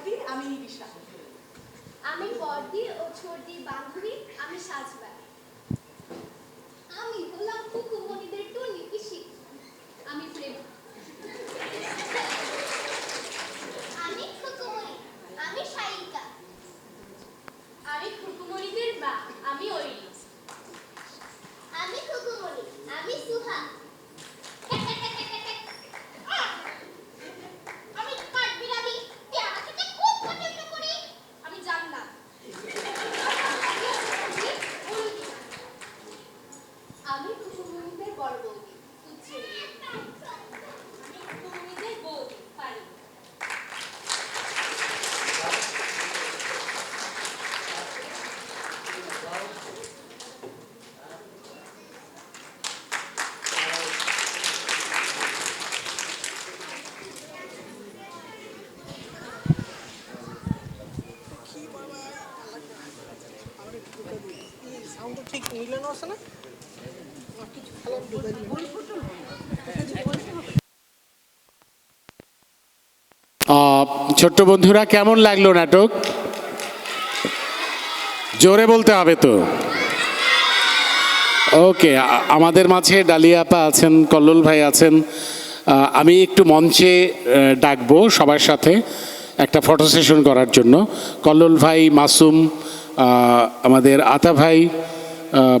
আমি বর্দি আমি নিবিশা আমি বর্দি ও ছোটদির বান্ধবী আমি সাজবা আমি হলাম কুকুমণিদের টুনি পিসি আমি প্রেম। আমি খুকুমণি আমি সাইকা আমি খুকুমণিদের মা আমি ওই আমি খুকুমণি আমি সুহা ছোট্ট বন্ধুরা, কেমন লাগল নাটক? জোরে বলতে হবে তো। ওকে আমাদের মাঝে ডালিয়া আপা আছেন, কল্লোল ভাই আছেন। আমি একটু মঞ্চে ডাকবো সবার সাথে একটা ফটো সেশন করার জন্য। কল্লোল ভাই, মাসুম আমাদের আতা ভাই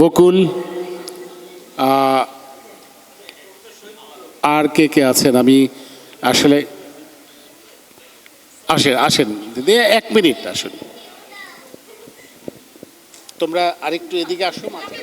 বকুল আর কে কে আছেন? আমি আসলে আসেন আসেন। এক মিনিট আসুন। তোমরা আরেকটু এদিকে আসো মাঝে